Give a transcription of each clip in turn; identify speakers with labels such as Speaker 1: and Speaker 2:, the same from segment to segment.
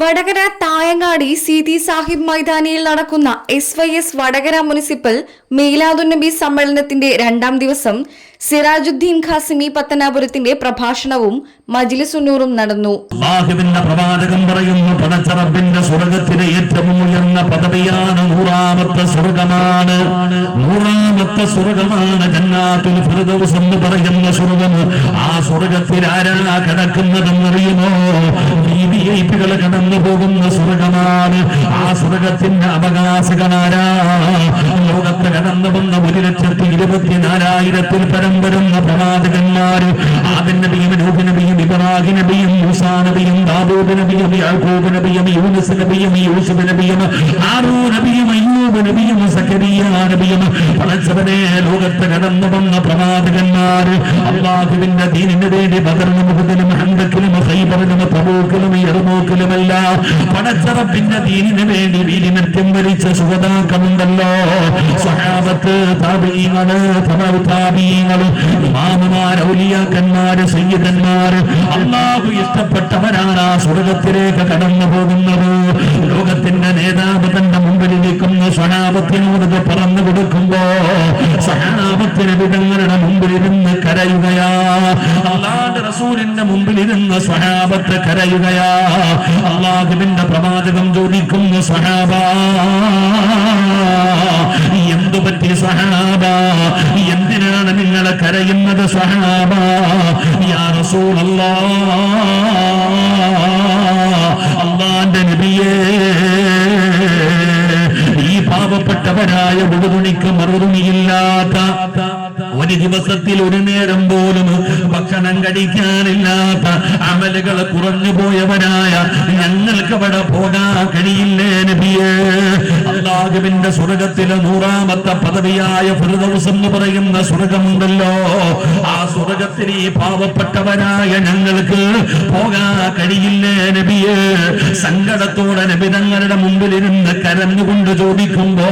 Speaker 1: വടകര തായങ്ങാടി സീതി സാഹിബ് മൈതാനിയിൽ നടക്കുന്ന S Y S Vadakara municipal Miladunnabi സമ്മേളനത്തിന്റെ രണ്ടാം ദിവസം സിറാജുദ്ദീൻ ഖാസിമി പത്തനാപുരത്തിന്റെ പ്രഭാഷണവും മജിലിസുന്നൂറും നടന്നു.
Speaker 2: അള്ളാഹുവിന്റെ പ്രവാചകം പറയുന്നു പടച്ചറബിന്റെ സ്വർഗത്തിലെ ഏറ്റവും ഉയർന്ന പദവിയാണ് നൂറാമത്തെ സ്വർഗമാണ്. നൂറാമത്തെ സ്വർഗമാണ് ജന്നാത്തുൽ ഫിർദൗസ് എന്ന് പറയുന്ന സ്വർഗം. ആ സ്വർഗത്തിൽ ആരാ കിടക്കുന്നതെന്നറിയുമോ? കടന്ന് കടന്നു പോകുന്ന സ്വർഗമാണ്. ആ സ്വർഗത്തിന്റെ അവകാശകനാരാ ലോകത്ത് കടന്നു വന്ന ഒരു ലക്ഷത്തി ഇരുപത്തിനാലായിരത്തിൽ പരം വരുന്ന പ്രവാചകന്മാര്. ആദൻ നബിയും നൂഹ് നബിയും ഇബ്രാഹിം നബിയും മൂസാ നബിയും ദാവൂദ് നബിയും യാക്കൂബ് നബിയും യൂനുസ് നബിയും യൂസുഫ് നബിയും ഹാറൂ നബിയും അയ്യൂബ് നബിയും സക്കരിയ നബിയും. പടച്ചവനെ ലോകത്ത് കടന്നു വന്ന പ്രവാചകന്മാര്. അള്ളാഹുവിന്റെ ദീനിന് വേണ്ടി ബദറിനും മുഹദിനും ഹന്തക്കിലും ഹൈബറിനും തബൂക്കിലും എറുമൂക്കിലുമല്ല പടച്ചറപ്പിന്റെ ദീനിന് വേണ്ടി വീലിമറ്റും വരിച്ച സുഗതാക്കമുണ്ടല്ലോ. സഹാബത്ത് താപീങ്ങൾ താപീങ്ങൾ ഇമാമുമാര് ഔലിയാക്കന്മാര് സയ്യിദന്മാര് അള്ളാഹു ഇഷ്ടപ്പെട്ടവരാണ് ആ സ്വർഗത്തിലേക്ക് കടന്നു പോകുന്നത്. ലോകത്തിന്റെ നേതാവ് തന്റെ സ്വഹാബത്തിനോട് ഇത് പറഞ്ഞു കൊടുക്കുമ്പോ സഹാബത്തിന് വിധങ്ങളുടെ മുമ്പിൽ ഇരുന്ന് കരയുകയാ. അള്ളാഹുന്റെ റസൂലിന്റെ മുമ്പിൽ ഇരുന്ന് സ്വഹാബത്ത് കരയുകയാ അള്ളാഹുവിന്റെ പ്രവാചകം ചോദിക്കുന്നു സഹാബാ എന്തു പറ്റി സഹാബ? എന്തിനാണ് നിങ്ങൾ കരയുന്നത് സഹാബ? യാ അള്ളാന്റെ നബിയേ ഈ പാവപ്പെട്ടവരായ ഉടുതുണിക്ക് മറുതുണിയില്ലാത്ത ഒരു ദിവസത്തിൽ ഒരു നേരം പോലും ഭക്ഷണം കഴിക്കാനില്ലാത്ത അമലുകൾ കുറഞ്ഞു പോയവനായ ഞങ്ങൾക്ക് അവിടെ പോകാൻ കഴിയില്ലേ നബിയേ? അള്ളാഹുവിന്റെ സ്വർഗത്തിലെ നൂറാമത്തെ പദവിയായ ഫിർദൗസ് എന്ന് പറയുന്ന സ്വർഗമുണ്ടല്ലോ. ആ സ്വർഗത്തിൽ ഈ പാവപ്പെട്ടവരായ ഞങ്ങൾക്ക് പോകാൻ കഴിയില്ലേ നബിയേ? സങ്കടത്തോടെ നബി തങ്ങളുടെ മുമ്പിലിരുന്ന് കരഞ്ഞുകൊണ്ട് ചോദിക്കുമ്പോ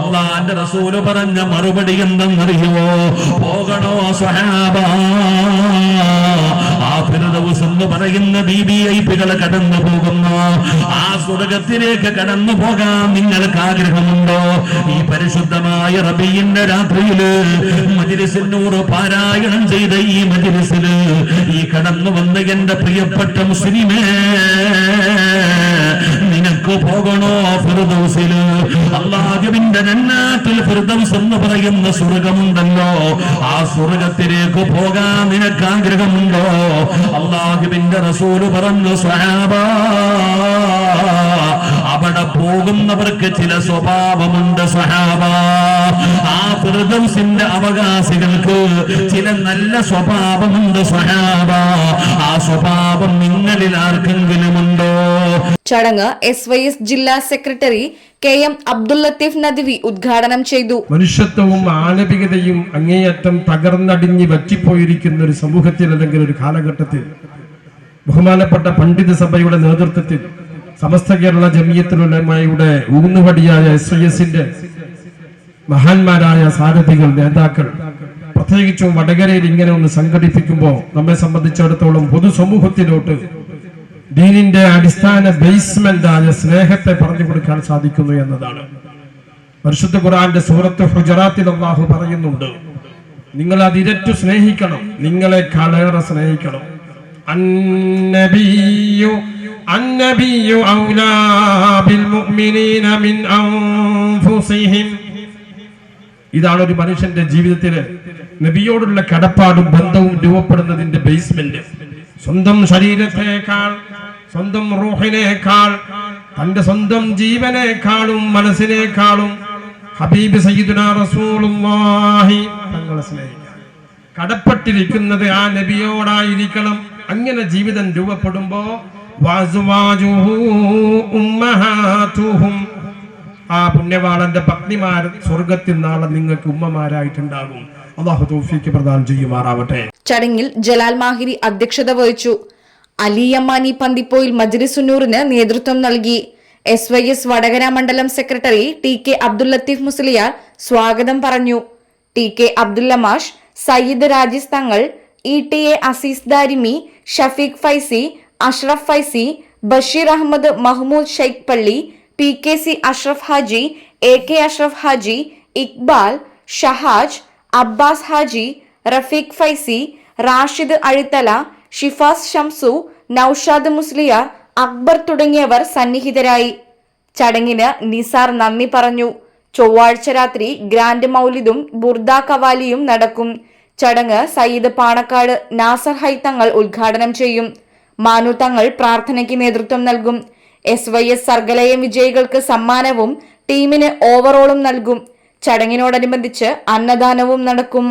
Speaker 2: അള്ളാന്റെ റസൂൽ പറഞ്ഞ മറുപടി എന്തെന്നറിയുമോ പോകണോ സ്വഹാബ? ആ ഫിർദൗസ് എന്ന് പറയുന്ന ബി ബി കടന്നു പോകുന്നു. ആ സ്വർഗത്തിലേക്ക് കടന്നു പോകാൻ നിങ്ങൾക്ക് ആഗ്രഹമുണ്ടോ? ഈ പരിശുദ്ധമായ റബിയുടെ രാത്രിയിൽ മജിലിസിനൂറ് പാരായണം ചെയ്ത ഈ മജിലിസിൽ ഈ കടന്നു വന്ന എന്റെ പ്രിയപ്പെട്ട മുസ്ലിമേ നിനക്ക് പോകണോ ഫിർദൗസിൽ? അള്ളാഹുവിന്റെ എന്ന് പറയുന്ന സ്വർഗമുണ്ടല്ലോ. ആ സ്വർഗത്തിലേക്ക് പോകാൻ നിനക്ക് ആഗ്രഹമുണ്ടോ? അള്ളാഹുവിന്റെ റസൂൽ പറഞ്ഞു സ്വഹാബ അവിടെ പോകുന്നവർക്ക് ചില സ്വഭാവമുണ്ട് സഹാബ ആ ഫിർദൗസിന്റെ അവകാശികൾക്ക് ചില നല്ല സ്വഭാവമുണ്ട് സഹാബ ആ സ്വഭാവം നിങ്ങളിൽ ആർക്കെങ്കിലും ഉണ്ടോ?
Speaker 1: ചടങ്ങ് എസ് വൈ എസ് ജില്ലാ secretary K M Abdul Latheef Nadvi ഉദ്ഘാടനം ചെയ്തു.
Speaker 3: മനുഷ്യത്വവും മാനവികതയും അങ്ങേയറ്റം തകർന്നടിഞ്ഞ് വറ്റിപ്പോയിരിക്കുന്ന ഒരു സമൂഹത്തിൽ അല്ലെങ്കിൽ ഒരു കാലഘട്ടത്തിൽ ബഹുമാനപ്പെട്ട പണ്ഡിത സഭയുടെ നേതൃത്വത്തിൽ സമസ്ത കേരള ജമിയത്തിലുള്ളമയുടെ ഊന്നുപടിയായ എസ് ഐ എസിന്റെ മഹാന്മാരായ സാരഥികൾ നേതാക്കൾ പ്രത്യേകിച്ചും വടകരയിൽ ഇങ്ങനെ ഒന്ന് സംഘടിപ്പിക്കുമ്പോൾ നമ്മെ സംബന്ധിച്ചിടത്തോളം പൊതുസമൂഹത്തിലോട്ട് ദീനിന്റെ അടിസ്ഥാന ബേസ്മെന്റ് ആയ സ്നേഹത്തെ പറഞ്ഞു കൊടുക്കാൻ സാധിക്കുന്നു എന്നതാണ്. പരിശുദ്ധ ഖുറാന്റെ സൂറത്ത് ഹുജറാത്തിൽ അള്ളാഹു പറയുന്നുണ്ട് നിങ്ങൾ അതിരറ്റു സ്നേഹിക്കണം നിങ്ങളെ കളേറെ സ്നേഹിക്കണം. അന്നബിയു ഔലാ ബിൽ മുഅ്മിനീന മിൻ അൻഫുസിഹിം. ഇതാണ് ഒരു മനുഷ്യന്റെ ജീവിതത്തിൽ നബിയോടുള്ള കടപ്പാടും ബന്ധവും രൂപപ്പെടുന്നതിന്റെ ബേസ്മെന്റ് സ്വന്തം ശരീരത്തെക്കാൾ സ്വന്തം റൂഹിനേക്കാൾ തന്റെ സ്വന്തം ജീവനേക്കാളും മനസ്സിനേക്കാളും ഹബീബ് സയ്യിദുന റസൂലുള്ളാഹി തങ്ങളെ സ്നേഹിക്കാൻ കടപ്പെട്ടിരിക്കുന്നത് ആ നബിയോടായിരിക്കണം. അങ്ങനെ ജീവിതം രൂപപ്പെടുമ്പോ വഅസ്വാജുഹു ഉമ്മഹാതുഹും. ആ പുണ്യവാളന്റെ പത്നിമാർ സ്വർഗത്തിൽ നാളെ നിങ്ങൾക്ക് ഉമ്മമാരായിട്ടുണ്ടാകും. അള്ളാഹു തോഫിക്ക് പ്രദാനം ചെയ്യുമാറാവട്ടെ.
Speaker 1: ചടങ്ങിൽ ജലാൽ മാഹിരി അധ്യക്ഷത വഹിച്ചു. അലി അലിയമ്മാനി പന്തിപ്പോയിൽ മജ്ലിസുന്നൂറിന് നേതൃത്വം നൽകി. എസ് വൈ എസ് വടകര മണ്ഡലം secretary T K Abdul Latheef Musliyar സ്വാഗതം പറഞ്ഞു. T K അബ്ദുല്ലമാഷ് Sayyid Rajis Thangal E T A Azeez Darimi Shafeeq Faizy Ashraf Faizy Basheer Ahammed Mahmood Sheikh പള്ളി P K C Ashraf Haji A K Ashraf Haji Iqbal Shahaj Abbas Haji Rafeeq Faizy Rashid Azhithala Shifas Shamsu Noushad Musliyar Akbar തുടങ്ങിയവർ സന്നിഹിതരായി. ചടങ്ങിന് നിസാർ നന്ദി പറഞ്ഞു. ചൊവ്വാഴ്ച രാത്രി grand മൗലിദും Burda കവാലിയും നടക്കും. ചടങ്ങ് സയ്യിദ് പാണക്കാട് നാസർ ഹൈത്തങ്ങൾ ഉദ്ഘാടനം ചെയ്യും. മാനു തങ്ങൾ പ്രാർത്ഥനയ്ക്ക് നേതൃത്വം നൽകും. എസ് വൈ എസ് സർഗലയം വിജയികൾക്ക് സമ്മാനവും ടീമിന് ഓവറോളും നൽകും. ചടങ്ങിനോടനുബന്ധിച്ച് അന്നദാനവും നടക്കും.